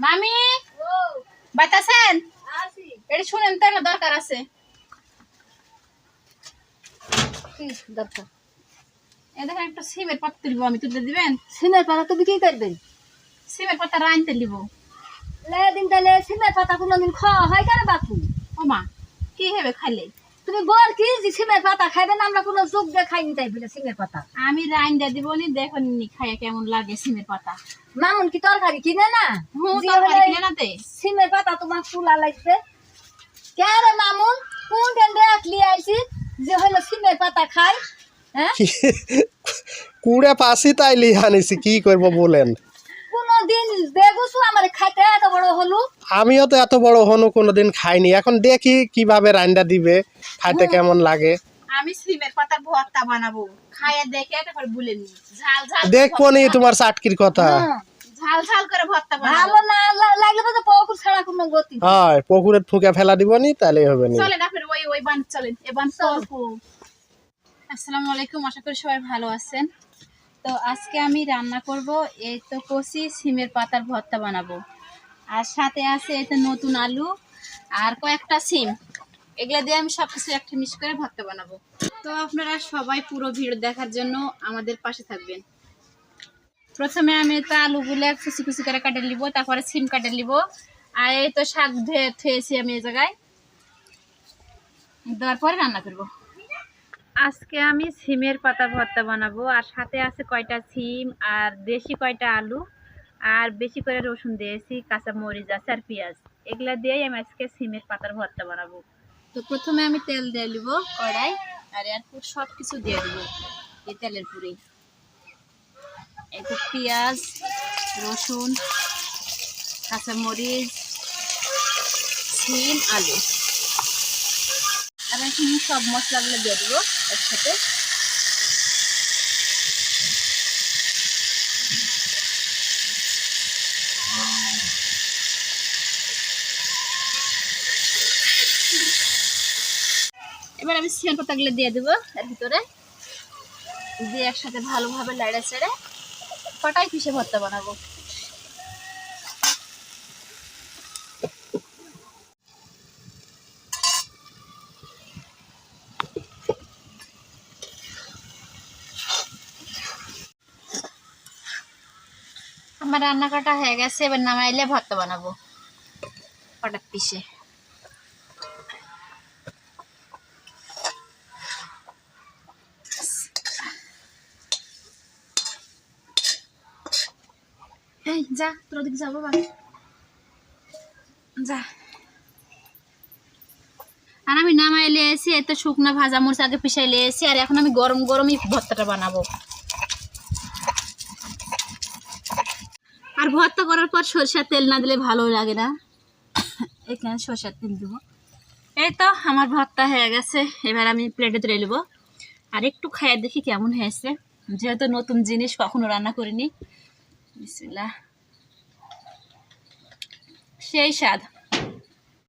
মামি? বাতাসেন? এটা শুনেন তো একটা দরকার আছে। দরকার। এ দেখেন একটা সিমের পাতা তুলবো আমি দিবেন? সিমের পাতা তুমি কি করবেন সিমের পাতা রাইনতে লিব লে দিন তাহলে সিমের পাতা কোনোদিন খাওয়া হয় কেন বাপু? ও মা কি হবে খাইলে? তুমি বল কি যে সিমের পাতা খাইবেন আমরা কোনো যোগ দিয়ে খাইনি তাই বলে সিমের পাতা। আমি রাইন দিয়ে দিব নি দেখুন নি খাইয়া কেমন লাগে সিমের পাতা। মামুন কি তরকারি কিনে না? হুম তরকারি কিনে না দে সিমের পাতা তোমার ফুলা লাগছে। কে রে মামুন? কোন দিন রাখলি আইছি যে হলো সিমের পাতা খাই? হ্যাঁ? কুড়ে পাশি তাই লিয়ে আনিছি কি করব বলেন? কোনো দিন আমার খাইতে এত বড় হলু? আমিও তো এত বড় হনু কোনোদিন খাইনি। এখন দেখি কীভাবে রান্না দিবে খাইতে কেমন লাগে। আমি সিমের পাতার ভর্তা বানাবো। খাইয়া দেখে তারপর বলে নি। ঝাল ঝাল দেখব নি তোমার চাটকির কথা। ঝাল ঝাল করে ভর্তা বানাবো। ভালো না লাগলে তো পকুর ছাড়া কোনো গতি। হয় পুকুরে ঠুকে ফেলা দিব নি তাহলে হবে নি। চলেন আপনার ওই ওই বান চলেন। এ বান আসসালামু আলাইকুম আশা করি সবাই ভালো আছেন। তো আজকে আমি রান্না করব, এই তো কষি, সিমের পাতার ভর্তা বানাবো। আর সাথে আছে এই তো নতুন আলু আর কয়েকটা সিম। এগুলা দিয়ে আমি সব কিছু একটা মিশ করে ভর্তা বানাবো। তো আপনারা সবাই পুরো ভিডিও দেখার জন্য আমাদের পাশে থাকবেন। প্রথমে আমি তো আলুগুলো কুচি কুচি করে কাটে নিব, তারপরে সিম কাটে নিব। আর এই তো শাক ধুয়ে থুয়েছি আমি এই জায়গায়। দেওয়ার পরে রান্না করব। আজকে আমি সিমের পাতা ভর্তা বানাবো, আর সাথে আছে কয়টা সিম আর দেশি কয়টা আলু, আর বেশি করে রসুন দিয়েছি, কাঁচা মরিচ আছে আর পেঁয়াজ। এগুলো দিয়েই আমি আজকে সিমের পাতার ভর্তা বানাবো। তো প্রথমে আমি তেল দিয়ে নিব কড়াই, আর এরপর সব কিছু দিয়ে দেবো এই তেলের পুরেই একটু পেঁয়াজ, রসুন, কাঁচা মরিচ, সিম, আলু। আর এখন সব মশলাগুলো দিয়ে দেবো একসাথে। এবার আমি সিমের পাতাগুলো দিয়ে দেবো এর ভিতরে। দিয়ে একসাথে ভালোভাবে লাইড়া ছেড়ে কটাই পিসে ভর্তা বানাবো। আমার রান্না হয়ে গেছে, এবার নামাইলে ভর্তা বানাবো। কটা পিসে যা, তোর ওদিকে যাব যা। আর আমি নামাইলে এসে এত শুকনা ভাজা মরিচ আগে পিসাইলে এসে, আর এখন আমি গরম গরমই ভর্তাটা বানাবো। আর ভর্তা করার পর সরষার তেল না দিলে ভালো লাগে না। এখানে সরষার তেল দেবো। এই তো আমার ভর্তা হয়ে গেছে, এবার আমি প্লেটে তুলে নেব। আর একটু খাইয়ে দেখি কেমন হয়েছে। যেহেতু নতুন জিনিস কখনো রান্না করিনি। বিসমিল্লা সেই স্বাদ।